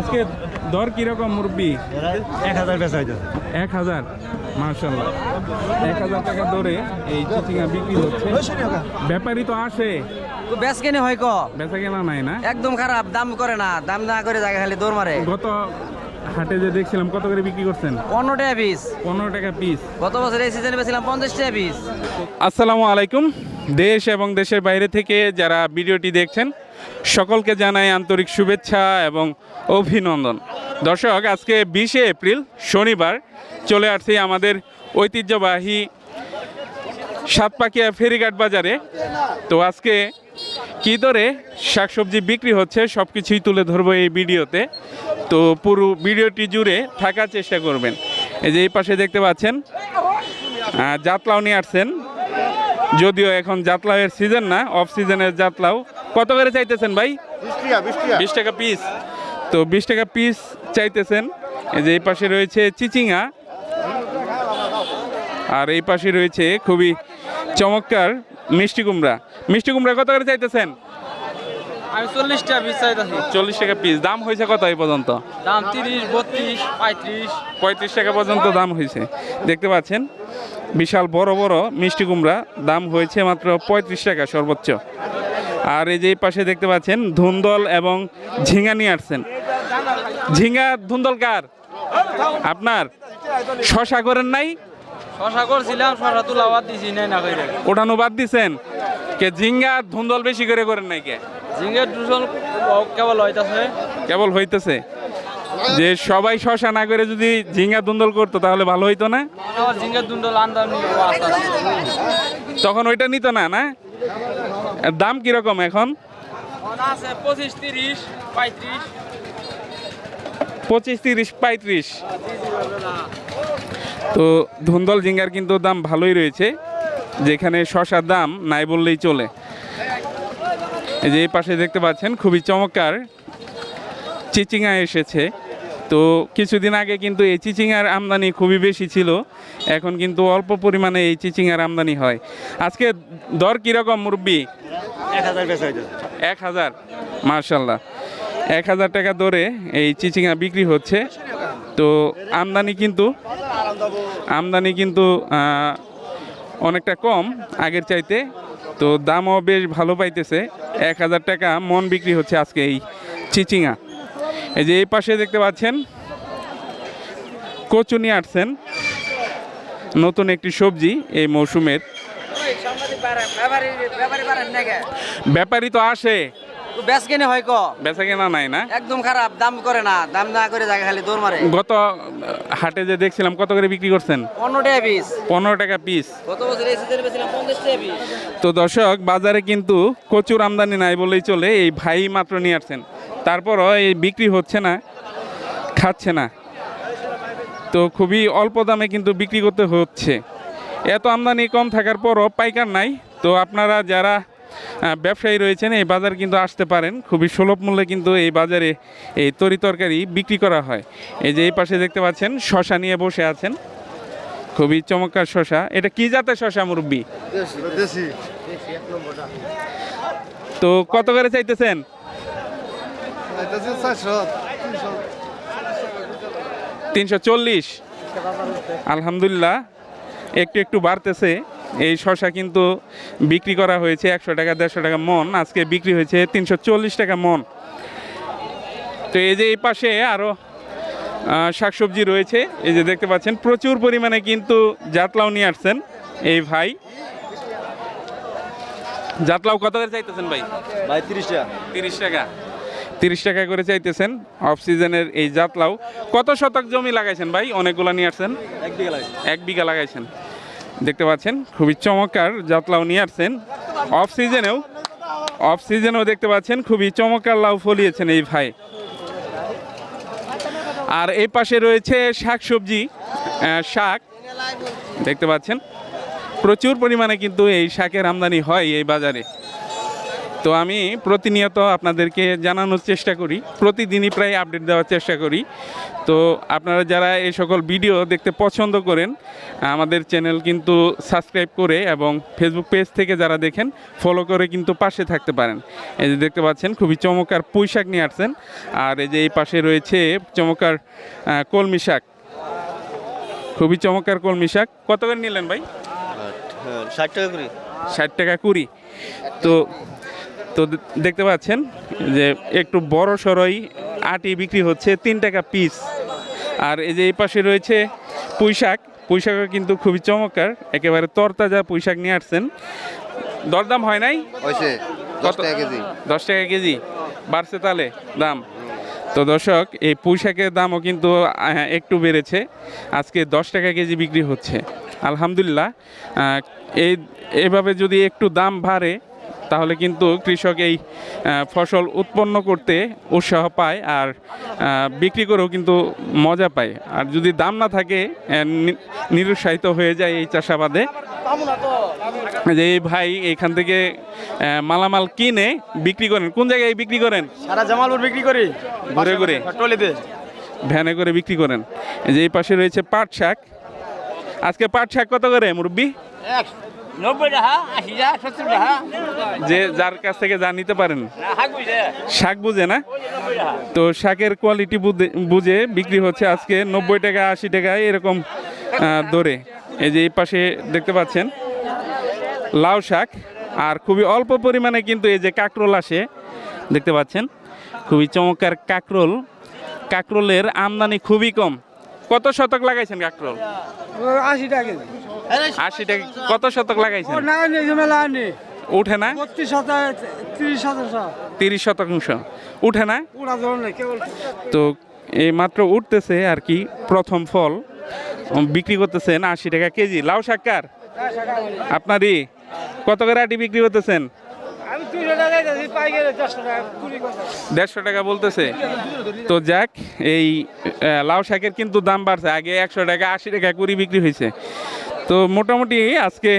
আজকে দর কীরকম মুরব্বি? এক হাজার বেচা হইতেছে। এক হাজার? মার্শাল্লাহ এক হাজার টাকা দরে এই চিচিঙ্গা বিক্রি হচ্ছে। ব্যাপারই তো আসে। তো বেচ কেনে হয় ক? বেচা কেনা নাই না? একদম খারাপ দাম করে না। দাম না করে জায়গা খালি দৌড় মারে। গত হাটে যে দেখছিলাম কত করে বিক্রি করছেন? পনেরো টাকা পিস পনেরো টাকা পিস গত বছর এই সিজনে বেছিলাম পঞ্চাশ টাকা পিস আসসালামু আলাইকুম। দেশ এবং দেশের বাইরে থেকে যারা ভিডিওটি দেখছেন সকলকে জানাই আন্তরিক শুভেচ্ছা এবং অভিনন্দন। দর্শক, আজকে বিশে এপ্রিল, শনিবার, চলে আসছি আমাদের ঐতিহ্যবাহী সাতপাকিয়া ফেরিঘাট বাজারে। তো আজকে কী দরে শাকসবজি বিক্রি হচ্ছে সব কিছুই তুলে ধরবো এই ভিডিওতে। তো পুরো ভিডিওটি জুড়ে থাকার চেষ্টা করবেন। এই যে এই পাশে দেখতে পাচ্ছেন জাতলাও নিয়ে আসছেন। যদিও এখন জাতলাওয়ের সিজন না অফ সিজনের জাতলাও। কত করে চাইতেছেন ভাই? বিশ টাকা পিস তো বিশ টাকা পিস চাইতেছেন। এই যে এই পাশে রয়েছে চিচিঙ্গা। আর এই পাশে রয়েছে খুবই চমৎকার মিষ্টি কুমড়া। মিষ্টি কুমড়া কত করে চাইতেছেন? আমি চল্লিশ টাকা পিস চাইতেছি। চল্লিশ টাকা পিস দাম হয়েছে কত এই পর্যন্ত? দাম তিরিশ বত্রিশ পঁয়ত্রিশ। পঁয়ত্রিশ টাকা পর্যন্ত দাম হয়েছে। দেখতে পাচ্ছেন বিশাল বড় বড় মিষ্টি কুমড়া। দাম হয়েছে মাত্র পঁয়ত্রিশ টাকা সর্বোচ্চ। আর এই যে পাশে দেখতে পাচ্ছেন ধুন্দল এবং ঝিঙ্গা নিয়ে আসছেন। ঝিঙ্গা ধুন্দল কার? আপনার? শশা করেন নাই? শশা করছিলাম শশা তুলা বাদ দিছি নাই না করে ওঠানো বাদ দিছেন? কে ঝিঙ্গা ধুন্দল বেশি করে করেন নাই কে? কেবল হইতাছে। কেবল হইতেছে। যে সবাই শশা না করে যদি ঝিঙ্গা ধুন্দল করতো তাহলে ভালো হইতো না? তখন ওইটা নিত না না? এর দাম কীরকম এখন? পঁচিশ তিরিশ পঁয়ত্রিশ। পঁচিশ তিরিশ পঁয়ত্রিশ। তো ধুন্দল জিঙ্গার কিন্তু দাম ভালোই রয়েছে যেখানে শশার দাম নাই বললেই চলে। এই যে এই পাশে দেখতে পাচ্ছেন খুবই চমৎকার চিচিঙ্গা এসেছে। তো কিছুদিন আগে কিন্তু এই চিচিঙ্গার আমদানি খুবই বেশি ছিল এখন কিন্তু অল্প পরিমাণে এই চিচিঙ্গার আমদানি হয়। আজকে দর কীরকম মুরব্বী? এক হাজার এক হাজার মার্শাল্লাহ এক হাজার টাকা দরে এই চিচিঙ্গা বিক্রি হচ্ছে। তো আমদানি কিন্তু আমদানি কিন্তু অনেকটা কম আগের চাইতে। তো দামও বেশ ভালো পাইতেছে। এক হাজার টাকা মন বিক্রি হচ্ছে আজকে এই চিচিঙ্গা। এই যে এই পাশে দেখতে পাচ্ছেন, কচুনি আটছেন। নতুন একটি সবজি এই মৌসুমের। ব্যাপারী তো আসে। বেচ কেনে হয় ক? বেচা কেনা নাই না? একদম খারাপ দাম করে না দাম না করে জায়গা খালি দৌড় মারে। গত হাটে যে দেখছিলাম কত করে বিক্রি করছেন? পনেরো টাকা পিস পনেরো টাকা পিস গত বছর এই বেছিলাম পঞ্চাশ টাকা পিস তো দর্শক বাজারে কিন্তু প্রচুর আমদানি নাই বলেই চলে এই ভাই মাত্র নিয়ে আসছেন। তারপরও এই বিক্রি হচ্ছে না খাচ্ছে না। তো খুবই অল্প দামে কিন্তু বিক্রি করতে হচ্ছে। এত আমদানি কম থাকার পরও পাইকার নাই। তো আপনারা যারা ব্যবসায়ী রয়েছেন এই বাজার কিন্তু আসতে পারেন। খুবই সুলভ মূল্যে কিন্তু এই বাজারে এই তরি তরকারি বিক্রি করা হয়। এই যে এই পাশে দেখতে পাচ্ছেন শশা নিয়ে বসে আছেন। খুবই চমৎকার শশা। এটা কি জাতের শশা মুরব্বী? তো কত করে চাইতেছেন? তিনশো চল্লিশ। আলহামদুলিল্লাহ। একটু একটু বাড়তেছে। এই শশা কিন্তু বিক্রি করা হয়েছে একশো টাকা দেড়শো টাকা মন। আজকে বিক্রি হয়েছে তিনশো চল্লিশ টাকা মন। তো এই যে এই পাশে আরও শাকসবজি রয়েছে। এই যে দেখতে পাচ্ছেন প্রচুর পরিমাণে কিন্তু জাতলাও নিয়ে আসছেন এই ভাই। জাতলাও কত করে চাইতেছেন ভাই? ভাই তিরিশ টাকা। তিরিশ টাকা। তিরিশ টাকা করে চাইতেছেন অফ সিজনের এই জাতলাও। কত শতক জমি লাগাইছেন ভাই? অনেকগুলো নিয়ে আসছেন। এক বিঘা লাগে এক বিঘা লাগাইছেন। দেখতে পাচ্ছেন, খুবই চমৎকার জাতলাও নিয়ে আসছেন। অফ সিজনেও অফ সিজনেও দেখতে পাচ্ছেন, খুবই চমৎকার লাউ ফলিয়েছেন এই ভাই। আর এই পাশে রয়েছে শাক সবজি শাক। দেখতে পাচ্ছেন, প্রচুর পরিমাণে কিন্তু এই শাকের আমদানি হয় এই বাজারে। তো আমি প্রতিনিয়ত আপনাদেরকে জানানোর চেষ্টা করি প্রতিদিনই প্রায় আপডেট দেওয়ার চেষ্টা করি। তো আপনারা যারা এই সকল ভিডিও দেখতে পছন্দ করেন আমাদের চ্যানেল কিন্তু সাবস্ক্রাইব করে এবং ফেসবুক পেজ থেকে যারা দেখেন ফলো করে কিন্তু পাশে থাকতে পারেন। এই যে দেখতে পাচ্ছেন খুবই চমৎকার পুঁই শাক নিয়ে আসছেন। আর এই যে এই পাশে রয়েছে চমৎকার কলমি শাক। খুবই চমৎকার কলমি শাক। কত করে নিলেন ভাই? ষাট টাকা করে। ষাট টাকা কুড়ি। তো তো দেখতে পাচ্ছেন যে একটু বড় সড়ই আটি বিক্রি হচ্ছে তিন টাকা পিস আর এই যে এই পাশে রয়েছে পুঁই শাক পুঁই শাকও কিন্তু খুবই চমৎকার একেবারে তরতাজা পুঁই শাক নিয়ে আসছেন। দরদাম হয় নাই? দশ টাকা কেজি। দশ টাকা কেজি। বাড়ছে তাহলে দাম। তো দর্শক এই পুঁইশাকের দামও কিন্তু একটু বেড়েছে। আজকে দশ টাকা কেজি বিক্রি হচ্ছে। আলহামদুলিল্লাহ। এই এভাবে যদি একটু দাম বাড়ে তাহলে কিন্তু কৃষক এই ফসল উৎপন্ন করতে উৎসাহ পায় আর বিক্রি করেও কিন্তু মজা পায়। আর যদি দাম না থাকে নি- নিরুৎসাহিত হয়ে যায় এই চাষাবাদে। যে এই ভাই এখান থেকে মালামাল কিনে বিক্রি করেন। কোন জায়গায় বিক্রি করেন? সারা জামালপুর বিক্রি করি। ঘুরে ঘুরে। টলিতে। ভ্যানে করে বিক্রি করেন। যে এই পাশে রয়েছে পাট শাক। আজকে পাট শাক কত করে মুরব্বী? নব্বই টাকা আশি টাকা সত্তর টাকা। যে যার কাছ থেকে যা নিতে পারেন। শাক বুঝে না? তো শাকের কোয়ালিটি বুঝে- বিক্রি হচ্ছে আজকে নব্বই টাকা আশি টাকা এরকম দরে। এই যে এই পাশে দেখতে পাচ্ছেন লাউ শাক। আর খুবই অল্প পরিমাণে কিন্তু এই যে কাকরোল আসে দেখতে পাচ্ছেন। খুবই চমৎকার কাকরোল। কাকরোলের আমদানি খুবই কম। কত শতক লাগাইছেন কাকরোল? আশি টাকা আশি টাকা কত শতক লাগাইছেন? উঠে না? বত্রিশ হাজার তিরিশ শতাংশ তিরিশ শতাংশ। উঠে না? তো এই মাত্র উঠতেছে আর কি প্রথম ফল। বিক্রি করতেছেন আশি টাকা কেজি। লাউ শাকার আপনারই। কত করে আটি বিক্রি করতেছেন? দেড়শো টাকা বলতেছে। তো যাক এই লাউ শাকের কিন্তু দাম বাড়ছে। আগে একশো টাকা আশি টাকা কুড়ি বিক্রি হয়েছে। তো মোটামুটি আজকে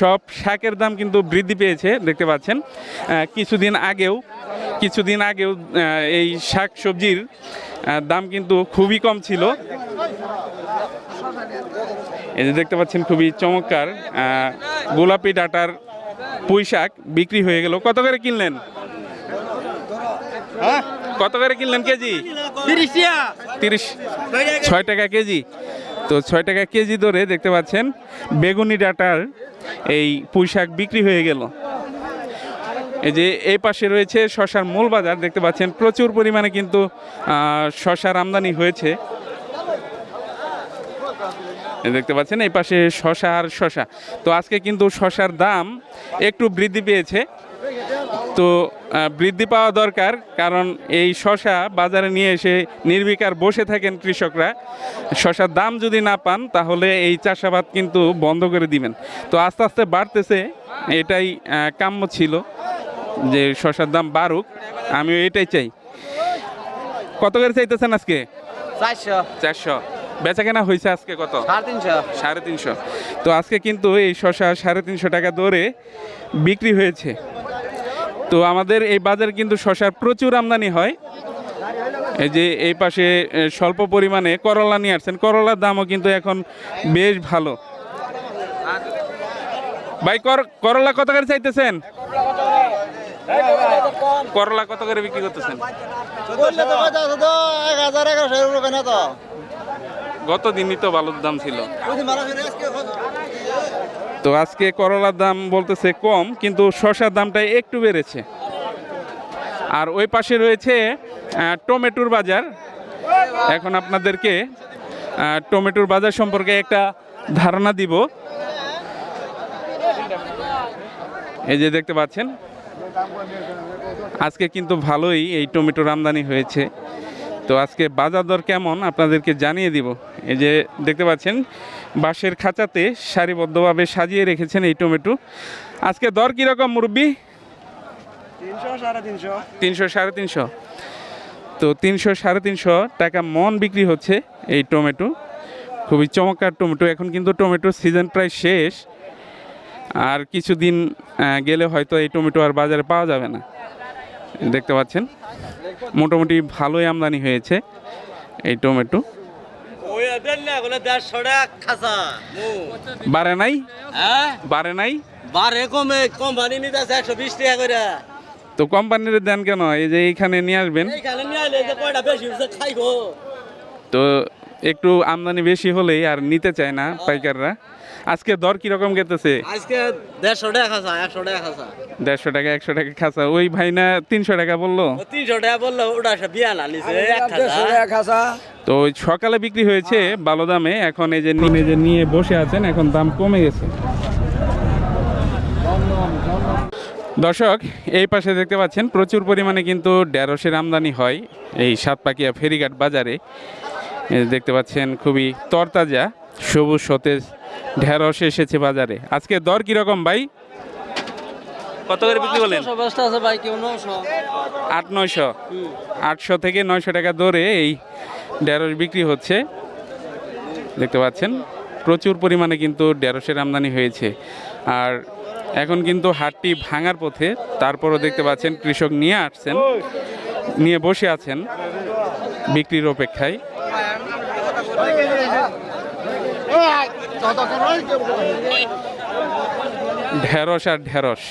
সব শাকের দাম কিন্তু বৃদ্ধি পেয়েছে দেখতে পাচ্ছেন। কিছুদিন আগেও কিছুদিন আগেও এই শাক সবজির দাম কিন্তু খুবই কম ছিল। এই যে দেখতে পাচ্ছেন খুবই চমৎকার গোলাপি ডাটার পুঁই শাক বিক্রি হয়ে গেল। কত করে কিনলেন? কত করে কিনলেন কেজি? তিরিশ ছয় টাকা কেজি। তো ছয় টাকা কেজি ধরে দেখতে পাচ্ছেন বেগুনি ডাটার এই পুঁই শাক বিক্রি হয়ে গেল। এই যে এই পাশে রয়েছে শশার মূল বাজার, দেখতে পাচ্ছেন প্রচুর পরিমাণে কিন্তু শশার আমদানি হয়েছে। দেখতে পাচ্ছেন এই পাশে শশা আর শশা। তো আজকে কিন্তু শশার দাম একটু বৃদ্ধি পেয়েছে। তো বৃদ্ধি পাওয়া দরকার কারণ এই শশা বাজারে নিয়ে এসে নির্বিকার বসে থাকেন কৃষকরা। শশার দাম যদি না পান তাহলে এই চাষাবাদ কিন্তু বন্ধ করে দিবেন। তো আস্তে আস্তে বাড়তেছে এটাই কাম্য ছিল যে শশার দাম বাড়ুক। আমিও এটাই চাই। কত করে চাইতেছেন আজকে? চারশো। চারশো। বেচা কেনা হয়েছে আজকে কত? সাড়ে তিনশো। সাড়ে তিনশো। তো আজকে কিন্তু এই শশা সাড়ে তিনশো টাকা দরে বিক্রি হয়েছে। তো আমাদের এই বাজারে কিন্তু শশার প্রচুর আমদানি হয়। এই যে এই পাশে স্বল্প পরিমাণে করলা নিয়ে আসছেন। করলার দামও কিন্তু এখন বেশ ভালো। ভাই, কর, করলা কত করে চাইতেছেন? করলা কত করে বিক্রি করতেছেন? গত দিনই তো ভালোর দাম ছিল। তো আজকে করলার দাম বলতেছে কম, কিন্তু শসার দামটা একটু বেড়েছে। আর ওই পাশে রয়েছে টমেটোর বাজার। এখন আপনাদেরকে টমেটোর বাজার সম্পর্কে একটা ধারণা দিব। এই যে দেখতে পাচ্ছেন, আজকে কিন্তু ভালোই এই টমেটোর আমদানি হয়েছে। তো আজকে বাজার দর কেমন আপনাদেরকে জানিয়ে দিব। এই যে দেখতে পাচ্ছেন বাঁশের খাঁচাতে সারিবদ্ধভাবে সাজিয়ে রেখেছেন এই টমেটো। আজকে দর কীরকম মুরব্বী? তিনশো সাড়ে তিনশো। তিনশো সাড়ে তিনশো। তো তিনশো সাড়ে তিনশো টাকা মন বিক্রি হচ্ছে এই টমেটো। খুবই চমৎকার টমেটো। এখন কিন্তু টমেটোর সিজন প্রায় শেষ। আর কিছুদিন গেলে হয়তো এই টমেটো আর বাজারে পাওয়া যাবে না। দেখতে পাচ্ছেন। মোটামুটি ভালোই আমদানি হয়েছে এই টমেটো। বাড়ে নাই? হ্যাঁ? বাড়ে নাই? বারে কমে কোম্পানি নিতে আছে একশো বিশ টাকা করে। তো কোম্পানির দেন কেন? এই যে এইখানে নিয়ে আসবেন। তো একটু আমদানি বেশি হলেই আর নিতে চায় না পাইকাররা। আজকে দর কীরকম গেতেছে? আজকে দেড়শো টাকা খাসা একশো টাকা খাসা। দেড়শো টাকা একশো টাকা খাসা। ওই ভাই না তিনশো টাকা বলল? ও তিনশো টাকা বলল ওটা বিয়া না খাসা। তো ওই সকালে বিক্রি হয়েছে ভালো দামে। এখন এই যে নিয়ে যে নিয়ে বসে আছেন এখন দাম কমে গেছে। দর্শক এই পাশে দেখতে পাচ্ছেন প্রচুর পরিমাণে কিন্তু ঢেঁড়সের আমদানি হয় এই সাতপাকিয়া ফেরিঘাট বাজারে। দেখতে পাচ্ছেন খুবই তরতাজা সবুজ সতেজ ঢেঁড়স এসেছে বাজারে। আজকে দর কীরকম ভাই? কত করে বিক্রি করলেন? নশো আট নয়শো? আটশো থেকে নয়শো টাকা দরে এই ঢেঁড়স বিক্রি হচ্ছে। দেখতে পাচ্ছেন প্রচুর পরিমাণে কিন্তু ঢেঁড়সের আমদানি হয়েছে। আর এখন কিন্তু হাটটি ভাঙার পথে তারপরও দেখতে পাচ্ছেন কৃষক নিয়ে আসছেন নিয়ে বসে আছেন বিক্রির অপেক্ষায়। ঢেঁড়স আর ঢেঁড়স।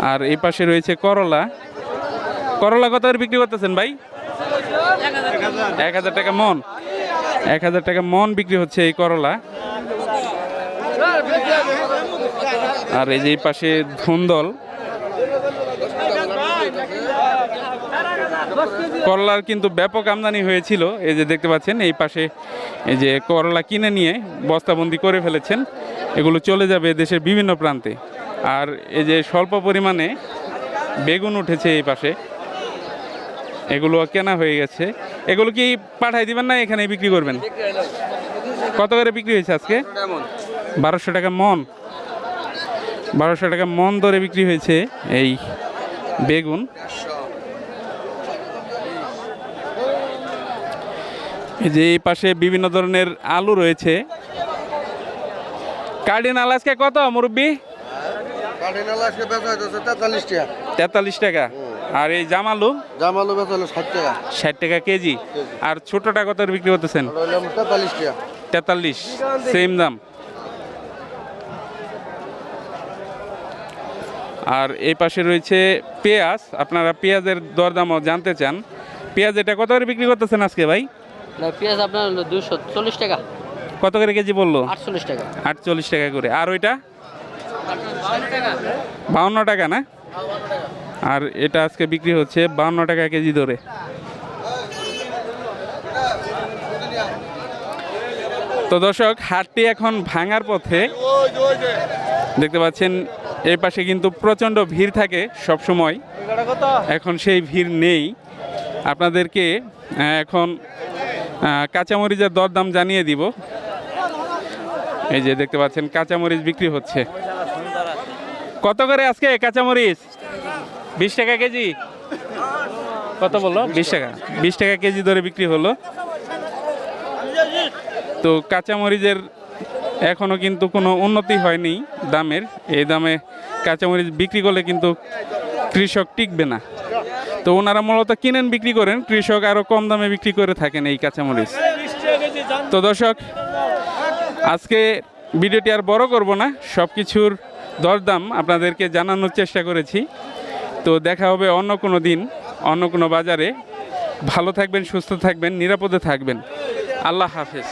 আর এই পাশে রয়েছে করলা। করলা কত বিক্রি করতেছেন ভাই? এক হাজার টাকা মন। এক হাজার টাকা মন বিক্রি হচ্ছে এই করলা। আর এই যে পাশে ধুন্দল। করলার কিন্তু ব্যাপক আমদানি হয়েছিল। এই যে দেখতে পাচ্ছেন, এই পাশে এই যে করলা কিনে নিয়ে বস্তাবন্দি করে ফেলেছেন। এগুলো চলে যাবে দেশের বিভিন্ন প্রান্তে। আর এই যে স্বল্প পরিমাণে বেগুন উঠেছে এই পাশে। এগুলো কেনা হয়ে গেছে। এগুলো কি পাঠাই দিবেন না এখানে বিক্রি করবেন? কত করে বিক্রি হয়েছে আজকে? বারোশো টাকা মন। বারোশো টাকা মন দরে বিক্রি হয়েছে এই বেগুন। যে এই পাশে বিভিন্ন ধরনের আলু রয়েছে। কার্ডিনাল আজকে কত মুরব্বী? তেতাল্লিশ টাকা। আর এই জামালু জামালু ষাট টাকা। ষাট টাকা কেজি। আর ছোটটা কত করে বিক্রি করতেছেন? তেতাল্লিশ টাকা। তেতাল্লিশ সেম দাম। আর এই পাশে রয়েছে পেঁয়াজ। আপনারা পেঁয়াজের দরদামও জানতে চান। পেঁয়াজ এটা কত করে বিক্রি করতেছেন আজকে ভাই? পেঁয়াজ আপনার দুশো চল্লিশ টাকা। কত করে কেজি বলল আটচল্লিশ টাকা। আটচল্লিশ টাকা করে। আর ওইটা? বাউন্ন টাকা। না? আর এটা আজকে বিক্রি হচ্ছে বাউন্ন টাকা কেজি ধরে তো দর্শক হাটটি এখন ভাঙার পথে। দেখতে পাচ্ছেন এই পাশে কিন্তু প্রচণ্ড ভিড় থাকে সব সময় এখন সেই ভিড় নেই। আপনাদেরকে এখন কাঁচামরিচের দরদাম জানিয়ে দিব। এই যে দেখতে পাচ্ছেন, কাঁচামরিচ বিক্রি হচ্ছে। কত করে আজকে কাঁচামরিচ? বিশ টাকা কেজি? কত বলল? বিশ টাকা। বিশ টাকা কেজি ধরে বিক্রি হলো। তো কাঁচামরিচের এখনও কিন্তু কোনো উন্নতি হয়নি দামের। এই দামে কাঁচামরিচ বিক্রি করলে কিন্তু কৃষক টিকবে না। তো ওনারা মূলত কিনেন, বিক্রি করেন। কৃষক আরও কম দামে বিক্রি করে থাকেন এই কাঁচামরিচ। তো দর্শক, আজকে ভিডিওটি আর বড় করব না সব কিছুর দরদাম আপনাদেরকে জানানোর চেষ্টা করেছি। তো দেখা হবে অন্য কোনো দিন, অন্য কোনো বাজারে। ভালো থাকবেন, সুস্থ থাকবেন, নিরাপদে থাকবেন। আল্লাহ হাফেজ।